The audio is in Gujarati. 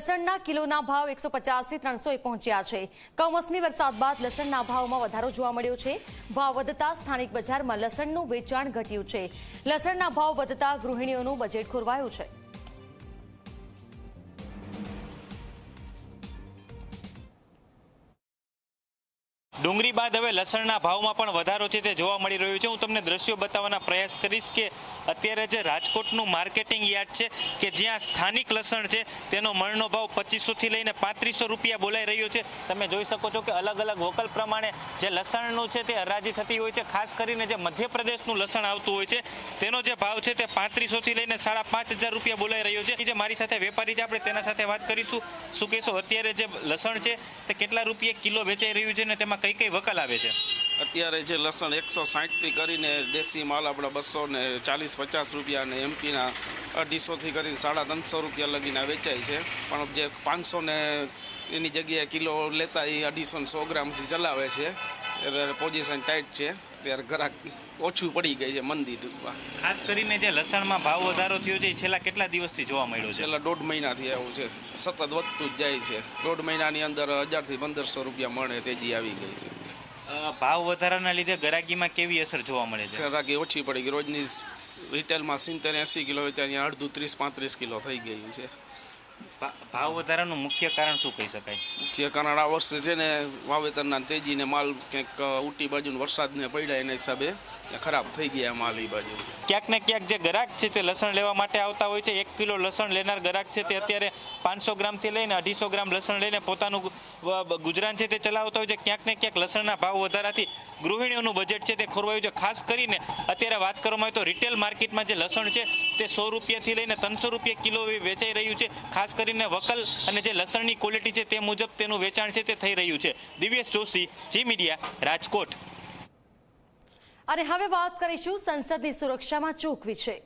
લસણના કિલોના ભાવ એકસો પચાસથી ત્રણસો પહોંચ્યા છે. કમોસમી વરસાદ બાદ લસણના ભાવમાં વધારો જોવા મળ્યો છે. ભાવ વધતા સ્થાનિક બજારમાં લસણનું વેચાણ ઘટ્યું છે. લસણના ભાવ વધતા ગૃહિણીઓનું બજેટ ખોરવાયું છે. ડુંગળી બાદ હવે લસણના ભાવમાં પણ વધારો છે તે જોવા મળી રહ્યો છે. હું તમને દ્રશ્યો બતાવવાના પ્રયાસ કરીશ કે અત્યારે જે રાજકોટનું માર્કેટિંગ યાર્ડ છે કે જ્યાં સ્થાનિક લસણ છે, તેનો મણનો ભાવ પચીસોથી લઈને પાંત્રીસો રૂપિયા બોલાઈ રહ્યો છે. તમે જોઈ શકો છો કે અલગ અલગ વોકલ પ્રમાણે જે લસણનું છે તે હરાજી થતી હોય છે. ખાસ કરીને જે મધ્યપ્રદેશનું લસણ આવતું હોય છે, તેનો જે ભાવ છે તે પાંત્રીસોથી લઈને સાડા પાંચ હજાર રૂપિયા બોલાઈ રહ્યો છે. જે મારી સાથે વેપારી છે, આપણે તેના સાથે વાત કરીશું. શું કહેશો, અત્યારે જે લસણ છે તે કેટલા રૂપિયા કિલો વેચાઈ રહ્યું છે ને તેમાં કઈ કઈ વકલ આવે છે? અત્યારે જે લસણ એકસો સાહીઠથી કરીને દેશી માલ આપણા બસો ને ચાલીસ પચાસ રૂપિયા અને એમપીના અઢીસોથી કરીને સાડા ત્રણસો રૂપિયા લગીને વેચાય છે. પણ જે પાંચસો ને એની જગ્યાએ કિલો લેતા એ અઢીસો સો ગ્રામથી ચલાવે છે. એટલે પોઝિશન ટાઈટ છે. ત્યારે ઘરાક ઓછું પડી ગઈ છે મંદી ટૂંકમાં ખાસ કરીને જે લસણમાં ભાવ વધારો થયો છે એ છેલ્લા કેટલા દિવસથી જોવા મળ્યો છે? છેલ્લા દોઢ મહિનાથી આવું છે. સતત વધતું જ જાય છે. દોઢ મહિનાની અંદર હજારથી પંદરસો રૂપિયા મળે તેજી આવી ગઈ છે. ભાવ વધારાના લીધે ગરાગીમાં કેવી અસર જોવા મળે છે? ગરાગી ઓછી પડી ગઈ. રોજની રિટેલમાં સિત્તેર એંસી કિલો વેચાય ત્યાં અડધું ત્રીસ પાંત્રીસ કિલો થઈ ગયું છે. ભાવ વધારાનું મુખ્ય કારણ શું કહી શકાય? મુખ્ય કારણ આ વર્ષે છે ને વાવેતરના તેજીને માલ ક્યાંક ઉટી બાજુ વરસાદને પડ્યા એના હિસાબે ખરાબ થઈ ગયા માલ એ બાજુ. ક્યાંક ને ક્યાંક જે ગ્રાહક છે તે લસણ લેવા માટે આવતા હોય છે. એક કિલો લસણ લેનાર ગ્રાહક છે તે અત્યારે પાંચસો ગ્રામથી લઈને અઢીસો ગ્રામ લસણ લઈને પોતાનું ગુજરાન છે તે ચલાવતા હોય છે. ક્યાંક ને ક્યાંક લસણના ભાવ વધારાથી ગૃહિણીઓનું બજેટ છે તે ખોરવાયું છે. ખાસ કરીને અત્યારે વાત કરવામાં આવે તો રિટેલ માર્કેટમાં જે લસણ છે તે સો રૂપિયાથી લઈને ત્રણસો રૂપિયા કિલો વેચાઈ રહ્યું છે. ખાસ કરીને વકલ અને જે લસણની ક્વોલિટી છે તે મુજબ તેનું વેચાણ છે તે થઈ રહ્યું છે. Divyesh Joshi, Zee media, Rajkot. અને હવે વાત કરીશું સંસદની સુરક્ષામાં ચૂકવી વિશે